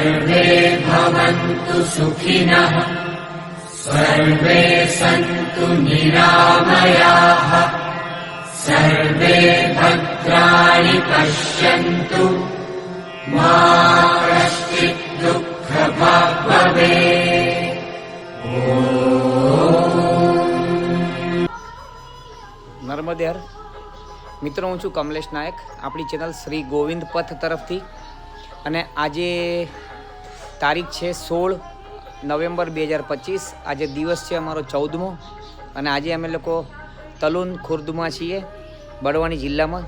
सर्वे भवन्तु सुखिनः सर्वे सन्तु निरामयाः सर्वे भद्राणि पश्यन्तु मा कश्चित् दुःखभाग् भवेत् નર્મદે હર મિત્રો હું છું કમલેશ નાયક આપણી ચેનલ શ્રી ગોવિંદ પથ તરફથી અને આજે તારીખ છે સોળ નવેમ્બર બે હજાર પચીસ. આજે દિવસ છે અમારો ચૌદમો અને આજે અમે લોકો તલુન ખુર્દમાં છીએ બડવાણી જિલ્લામાં.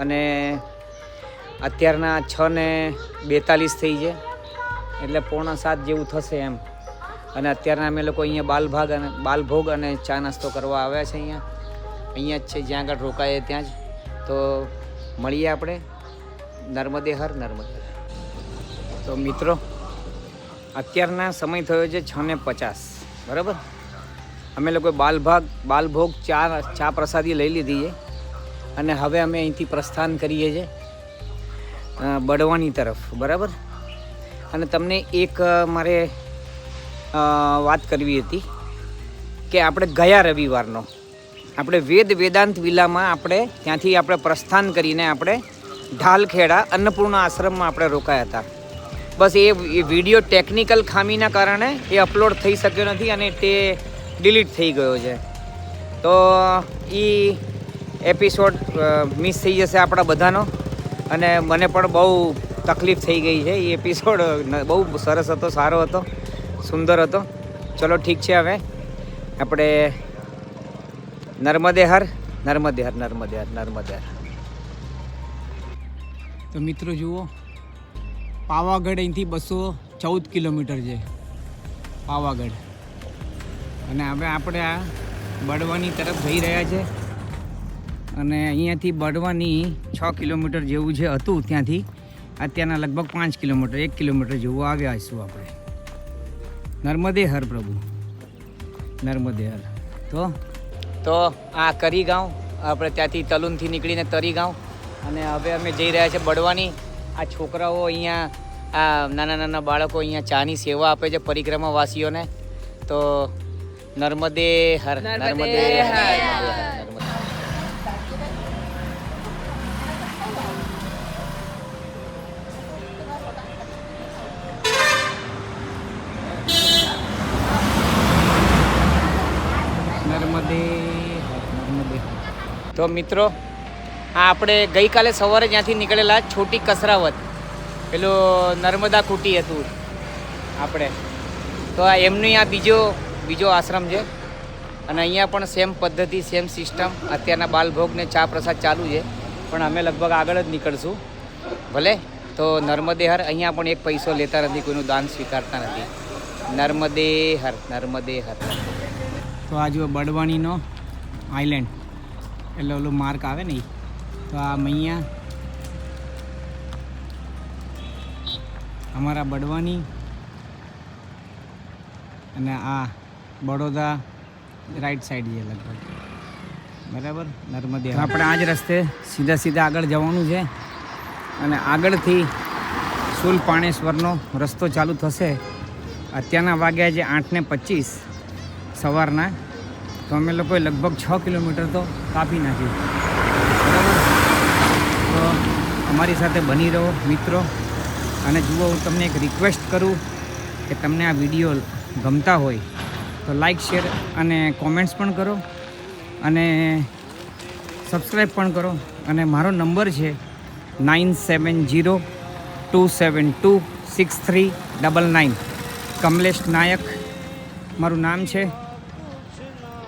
અને અત્યારના છ ને બેતાલીસ થઈ છે, એટલે પોણા સાત જેવું થશે એમ. અને અત્યારના અમે લોકો અહીંયા બાલભાગ અને બાલભોગ અને ચા નાસ્તો કરવા આવ્યા છે અહીંયા. અહીંયા જ છે, જ્યાં આગળ રોકાઈએ ત્યાં જ. તો મળીએ આપણે. નર્મદે હર નર્મદે. તો મિત્રો અત્યારના સમય થયો છે છ ને પચાસ. બરાબર? અમે લોકોએ બાલભાગ બાલભોગ ચા ચા પ્રસાદી લઈ લીધી છે. અને હવે અમે અહીંથી પ્રસ્થાન કરીએ છીએ અ, બળવાની તરફ. બરાબર? અને તમને એક મારે વાત કરવી હતી કે આપણે ગયા રવિવારનો. આપણે વેદ વેદાંત વિલામાં આપણે ત્યાંથી આપણે પ્રસ્થાન કરીને આપણે ઢાલખેડા અન્નપૂર્ણા આશ્રમમાં આપણે રોકાયા હતા. બસ એ વીડિયો ટેકનિકલ ખામીના કારણે એ અપલોડ થઈ શક્યો નથી અને તે ડિલીટ થઈ ગયો છે. તો એ એપિસોડ મિસ થઈ જશે આપણા બધાનો. અને મને પણ બહુ તકલીફ થઈ ગઈ છે એ એપિસોડ. બહુ સરસ હતો, સારો હતો, સુંદર હતો. ચલો ઠીક છે હવે. આપણે નર્મદે હર નર્મદે હર નર્મદે હર નર્મદે હર તો મિત્રો જુઓ પાવાગઢ અહીંથી બસો ચૌદ કિલોમીટર છે. પાવાગઢ. અને હવે આપણે આ બડવાની તરફ જઈ રહ્યા છે. અને અહીંયાથી બડવાની છ કિલોમીટર જેવું છે હતું ત્યાંથી, અત્યારના લગભગ પાંચ કિલોમીટર, એક કિલોમીટર જેવું આવ્યા છું આપણે. નર્મદે હર પ્રભુ. નર્મદે હર. તો? તો આ કરી ગાંવ આપણે ત્યાંથી તલુનથી નીકળીને તરી ગાંવ અને હવે અમે જઈ રહ્યા છીએ બડવાની આ છોકરાઓ અહીંયા આ નાના નાના બાળકો અહીંયા ચાની સેવા આપે છે પરિક્રમાવાસીઓને. તો નર્મદે હર નર્મદે હર. તો મિત્રો આ આપણે ગઈકાલે સવારે જ્યાંથી નીકળેલા છોટી કસરાવત. પેલું નર્મદા કુટી હતું આપણે. તો આ એમનું આ બીજો બીજો આશ્રમ છે. અને અહીંયા પણ સેમ પદ્ધતિ સેમ સિસ્ટમ અત્યારના બાલભોગને ચા પ્રસાદ ચાલુ છે. પણ અમે લગભગ આગળ જ નીકળશું. ભલે? તો નર્મદે હર અહીંયા પણ એક પૈસો લેતા નથી, કોઈનું દાન સ્વીકારતા નથી. નર્મદે હર નર્મદે હર તો આ જો બડવાણીનો આઈલેન્ડ એટલે ઓલું માર્ક આવે ને તો આ મૈયા અમારા બડવાની અને આ બડોદા રાઈટ સાઈડ છે લગભગ. બરાબર? નર્મદે. આપણે આ જ રસ્તે સીધા સીધા આગળ જવાનું છે અને આગળથી સુલ પાણેશ્વરનો રસ્તો ચાલુ થશે. અત્યારના વાગ્યા છે આઠ ને પચીસ સવારના. તો અમે લોકોએ લગભગ છ કિલોમીટર તો કાપી નાખ્યું. બરાબર? તો અમારી સાથે બની રહો મિત્રો. અને જુઓ, હું તમને એક રિક્વેસ્ટ કરું કે તમને આ વીડિયો ગમતા હોય, તો લાઈક શેર અને કોમેન્ટ્સ પણ કરો અને સબસ્ક્રાઈબ પણ કરો. અને મારો નંબર છે nine seven zero two seven two six three double nine Kamlesh Nayak, મારું નામ છે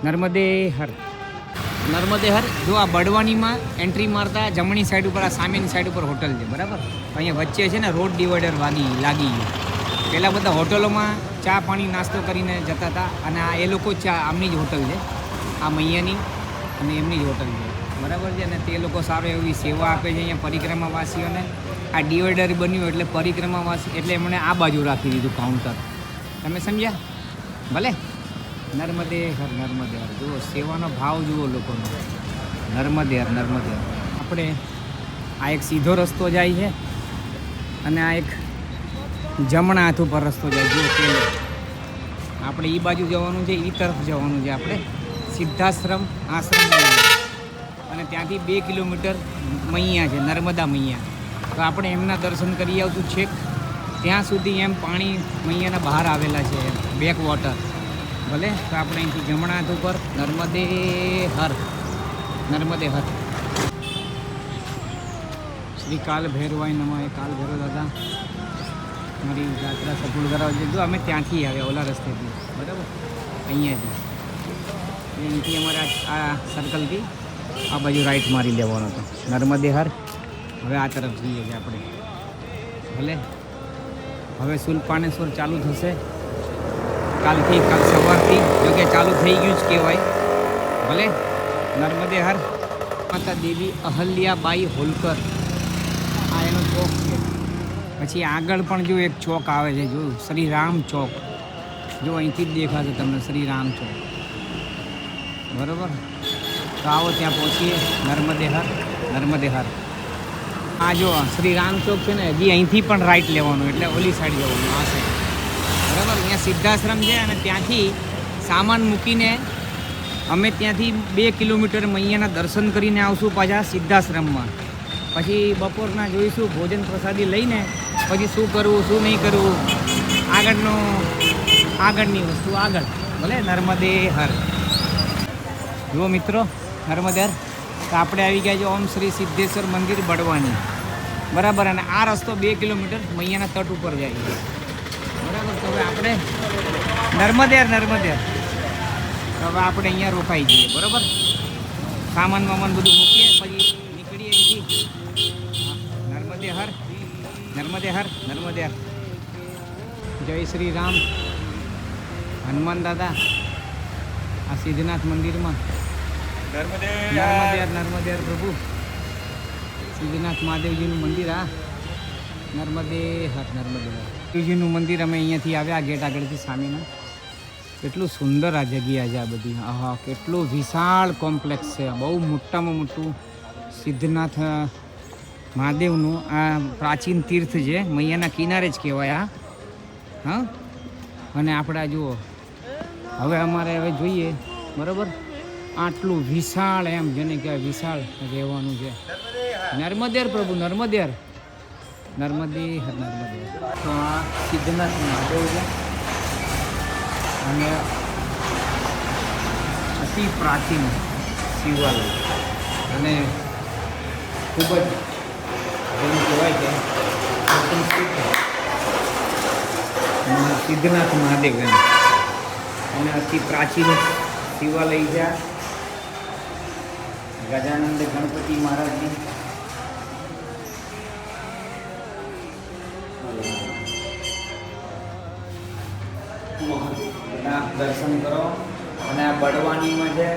નર્મદે હર. નર્મદે હર જો આ બડવાનીમાં એન્ટ્રી મારતા જમણી સાઈડ ઉપર, આ સામેની સાઈડ ઉપર હોટલ છે, બરાબર? અહીંયા વચ્ચે છે ને રોડ ડિવાઈડર વાગી, લાગી ગયું. પહેલાં બધા હોટલોમાં ચા પાણી નાસ્તો કરીને જતા હતા અને આ એ લોકો ચા, આમની જ હોટલ છે. આ મૈયાની અને એમની જ હોટલ છે. બરાબર છે? અને તે લોકો સારો એવી સેવા આપે છે અહીંયા પરિક્રમાવાસીઓને. આ ડિવાઈડર બન્યું એટલે પરિક્રમાવાસી, એટલે એમણે આ બાજુ રાખી દીધું કાઉન્ટર તમે સમજ્યા? ભલે. નર્મદે હર નર્મદે હર જુઓ, સેવાનો ભાવ જુઓ લોકોનો. નર્મદે હર નર્મદે હર આપણે આ એક સીધો રસ્તો જાય છે અને આ એક જમણા હાથ ઉપર રસ્તો જાય જુઓ, પેલો. આપણે એ બાજુ જવાનું છે એ તરફ જવાનું છે આપણે. સિદ્ધાશ્રમ આશ્રમ અને ત્યાંથી બે કિલોમીટર મૈયા છે, નર્મદા મૈયા. તો આપણે એમના દર્શન કરી આવતું છેક. ત્યાં સુધી એમ પાણી મૈયાના બહાર આવેલા છે બેક વોટર ભલે, તો આપણે અહીંથી જમણા હાથ ઉપર નર્મદે હર નર્મદે હર. શ્રી કાલ ભૈરવાય નમઃ, એ કાલ ભૈરવ દાદા. મારી યાત્રા સફળ કરાવવા દીધું. અમે ત્યાંથી આવ્યા, ઓલા રસ્તેથી. બરાબર? અહીંયાથી. અહીંથી અમારે આ સર્કલથી આ બાજુ રાઈટ મારી લેવાનો હતો. નર્મદે હર. હવે આ તરફ જઈએ છીએ આપણે. ભલે? હવે શુલ્પાનેશ્વર ચાલુ થશે. કાલથી, કાલ સવારથી જો કે ચાલુ થઈ ગયું જ કહેવાય. ભલે નર્મદે હર માતા દેવી અહલ્યાબાઈ હોલકર. આ એનો ચોક છે. પછી આગળ પણ જો એક ચોક આવે છે, જો શ્રી રામ ચોક. જો અહીંથી જ દેખાશે તમને શ્રી રામ ચોક. બરાબર? તો આવો ત્યાં પહોંચીએ નર્મદે હર નર્મદે હર આ જો શ્રી રામ ચોક છે ને, હજી અહીંથી પણ રાઈટ લેવાનું, એટલે ઓલી સાઈડ જવાનું, આ સાઈડ બરાબર? અહીંયા સિદ્ધાશ્રમ છે અને ત્યાંથી સામાન મૂકીને અમે ત્યાંથી બે કિલોમીટર મૈયાના દર્શન કરીને આવશું પાછા સિદ્ધાશ્રમમાં. પછી બપોરના જોઈશું, ભોજન પ્રસાદી લઈને પછી શું કરવું, શું નહીં કરવું? આગળનું, આગળની વસ્તુ, આગળ. ભલે નર્મદે હર. જુઓ મિત્રો, નર્મદે હર. તો આપણે આવી ગયા છે ઓમ શ્રી સિદ્ધેશ્વર મંદિર બળવાની. બરાબર, અને આ રસ્તો બે કિલોમીટર મૈયાના તટ ઉપર જાય છે. હવે આપણે નર્મદેર નર્મદેર. હવે આપણે અહીંયા રોકાઈ જઈએ બરાબર? સામાન વામાન બધું મૂકીએ પછી નીકળીએ અહીંથી. નર્મદે હર નર્મદે હર નર્મદે હર. જય શ્રી રામ. હનુમાન દાદા આ સિદ્ધનાથ મંદિરમાં. નર્મદે હર. નર્મદે પ્રભુ. સિદ્ધનાથ મહાદેવજીનું મંદિર આ નર્મદે હર નર્મદે. હર મંદિર અમે અહીંયાથી આવ્યા, ગેટ આગળથી સામેના. કેટલું સુંદર આ જગ્યા છે આ બધી. આહા, કેટલું વિશાળ કોમ્પ્લેક્સ છે. બહુ મોટામાં મોટું સિદ્ધનાથ મહાદેવનું આ પ્રાચીન તીર્થ છે. મૈયાના કિનારે જ કહેવાય આ. હા? અને આપણા જુઓ, હવે અમારે હવે જોઈએ. બરાબર? આટલું વિશાળ એમ, જેને કહેવાય વિશાળ રહેવાનું છે. નર્મદેર પ્રભુ, નર્મદેર. નર્મદે હર નર્મદે. તો આ સિદ્ધનાથ મહાદેવ છે. અને અતિ પ્રાચીન શિવાલય. અને ખૂબ જ જેમ કહેવાય છે સિદ્ધનાથ મહાદેવ એમ. અને અતિ પ્રાચીન શિવાલય છે ગજાનંદ ગણપતિ મહારાજની દર્શન કરો. અને આ બળવાનીમાં છે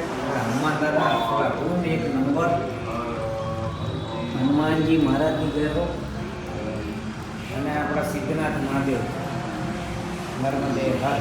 હનુમાન દાદા ધૂન એક નંબર. હનુમાનજી મહારાજની ગયો અને આપણા સિદ્ધનાથ મહાદેવ. નર્મદે હર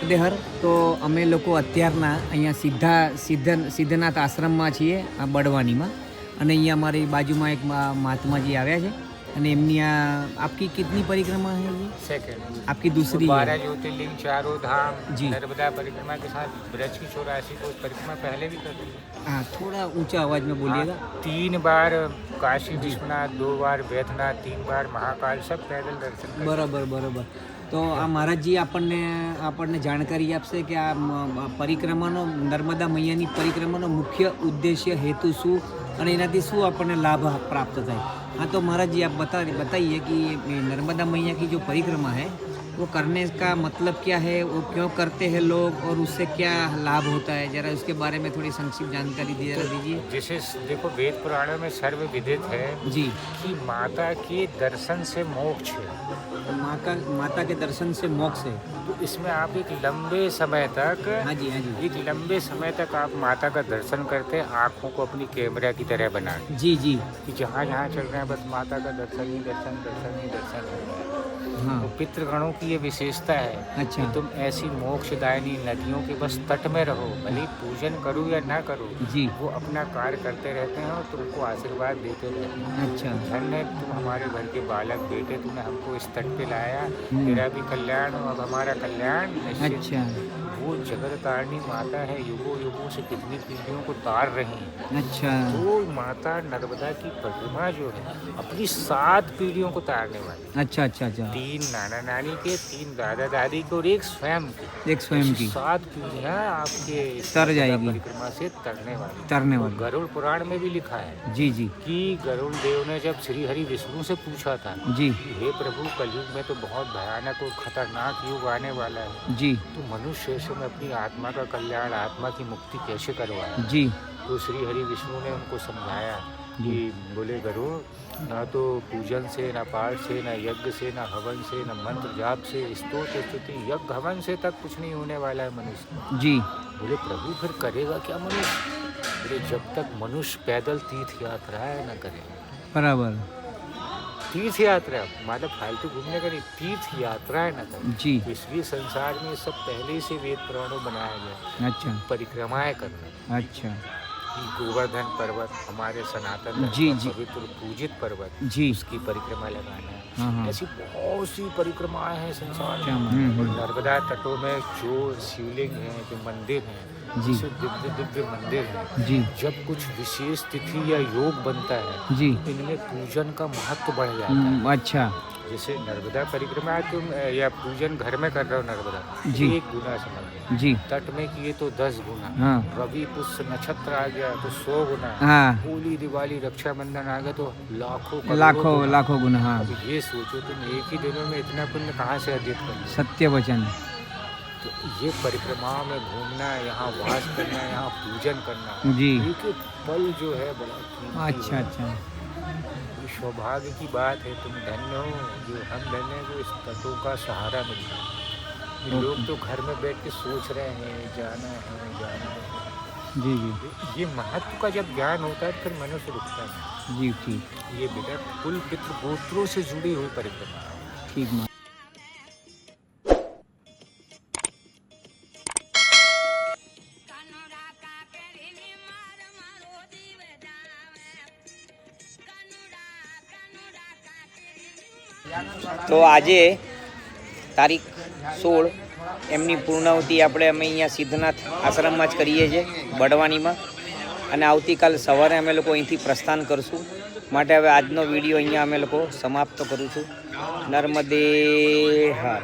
દેહર તો અમે લોકો અત્યારના અહીંયા સીધા સિદ્ધ સિદ્ધનાથ આશ્રમમાં છીએ આ બડવાનીમાં અને અહીંયા અમારી બાજુમાં એક મહાત્માજી આવ્યા છે અને એમની આ આપકી કેટલી પરિક્રમા है ये सेकंड आपकी दूसरी बारह ज्योतिर्लिंग चारों धाम जी नर्मदा परिक्रमा के साथ ब्रज की चौरासी को परिक्रमा पहले भी कर हाँ थोड़ा ऊंचा आवाज में बोलिएगा तीन बार काशी विश्वनाथ दो बार बैठना तीन बार महाकाल सब पैदल दर्शन बराबर बराबर તો આ મહારાજજી આપણને આપણને જાણકારી આપશે કે આ પરિક્રમાનો, નર્મદા મૈયાની પરિક્રમાનો મુખ્ય ઉદ્દેશ્ય હેતુ શું અને એનાથી શું આપણને લાભ પ્રાપ્ત થાય. હા, તો મહારાજજી, આપ બતા બતાવીએ કે નર્મદા મૈયા કી જો પરિક્રમા હૈ वो करने का मतलब क्या है? वो क्यों करते हैं लोग और उससे क्या लाभ होता है? जरा उसके बारे में थोड़ी संक्षिप्त जानकारी दी जरा दीजिए जैसे देखो वेद पुराणों में सर्व विदित है जी। कि माता के दर्शन से मोक्ष है। तो माँ का माता के दर्शन से मोक्ष है। तो इसमें आप एक लंबे समय तक हाँ जी हाँ जी। एक लंबे समय तक आप माता का दर्शन करते हैं आँखों को अपनी कैमरा की तरह बना जी जी। कि जहाँ जहाँ चल रहे हैं बस माता का दर्शन ही दर्शन दर्शन ही दर्शन। हो रहा हाँ तो पितृगणों की ये विशेषता है अच्छा। कि तुम ऐसी मोक्षदायिनी नदियों के बस तट में रहो भले पूजन करो या ना करो जी। वो अपना कार्य करते रहते हैं और तुमको आशीर्वाद देते रहते हैं। अच्छा। धन्य तुम हमारे घर के बालक बेटे तुमने हमको इस तट पे लाया। हम्म। तेरा भी कल्याण हो अब हमारा कल्याण अच्छा। वो जगत तारणी माता है युगों युगों से कितनी पीढ़ियों को तार रही है। अच्छा। तो माता नर्मदा की प्रतिमा जो है अपनी सात पीढ़ियों को तारने वाली अच्छा अच्छा अच्छा। तीन नाना नानी के तीन दादा दादी के और एक स्वयं के। एक स्वयं की। सात पीढ़ियाँ आपके तर जाएगी। परिक्रमा से तरने वाली। तरने वाली। गरुड़ पुराण में भी लिखा है जी जी। कि गरुड़ देव ने जब श्री हरि विष्णु से पूछा था जी। हे प्रभु कलयुग में तो बहुत भयानक और खतरनाक युग आने वाला है। जी। तो मनुष्य से मैं अपनी आत्मा का कल्याण आत्मा की मुक्ति कैसे करवाए? जी। तो श्री हरि विष्णु ने उनको समझाया कि बोले गरुड़ ना तो पूजन से ना पाठ से ना यज्ञ से ना हवन से ना मंत्र जाप से स्तोत्र स्तुति यज्ञ हवन से तक कुछ नहीं होने वाला है मनुष्य। जी। बोले प्रभु फिर करेगा क्या मनुष्य? बोले जब तक मनुष्य पैदल तीर्थ यात्रा है ना करेगा। बराबर। तीर्थ यात्रा मतलब फालतू घूमने का नहीं तीर्थ यात्रा है ना करे जी तो इसलिए संसार में ये सब पहले से वेद पुराणों बनाया गया अच्छा परिक्रमाएं करना अच्छा कि गोवर्धन पर्वत हमारे सनातन जी, जी। पवित्र पूजित पर्वत जी। उसकी परिक्रमा लगाना है। हाँ हाँ। ऐसी बहुत सी परिक्रमाएँ हैं संसार में। नर्मदा तटों में जो शिवलिंग है जो मंदिर है जी। दिव्य दिव्य मंदिर है। जी। जब कुछ विशेष तिथि या योग बनता है जी। इनमें पूजन का महत्व बढ़ जाता है। हम्म, अच्छा। जैसे नर्मदा परिक्रमा तुम या पूजन घर में कर रहे हो नर्मदा? जी। एक गुना समझ जी। तट में किए तो दस गुना। हाँ। रवि पुष्य नक्षत्र आ गया तो सौ गुना। हाँ। होली दिवाली रक्षाबंधन आ गया तो लाखों लाखों। लाखों गुना हाँ। ये सोचो तुम एक ही दिनों में इतना पुण्य कहाँ से अर्जित कर सत्य वचन। तो ये परिक्रमा में घूमना यहाँ वास करना यहाँ पूजन करना जी। पल जो है बड़ा अच्छा अच्छा। ये सौभाग्य की बात है तुम धन्य हो जो हम धन्य हैं जो इस तत्व का सहारा मिल रहा है। लोग तो घर में बैठ के सोच रहे हैं जाना है जाना है। जी जी। ये महत्व का जब ज्ञान होता है फिर मनुष्य रुकता है जी ठीक। ये बेटा कुल पितृ गोत्रों से जुड़ी हुई परिक्रमा। है ठीक તો આજે તારીખ સોળ, એમની પૂર્ણાવતિ આપણે અમે અહીંયા સિદ્ધનાથ આશ્રમમાં જ કરીએ છીએ બડવાનીમાં અને આવતીકાલ સવારે અમે લોકો અહીંથી પ્રસ્થાન કરશું. માટે હવે આજનો વીડિયો અહીંયા અમે લોકો સમાપ્ત કરું છું. નર્મદે હા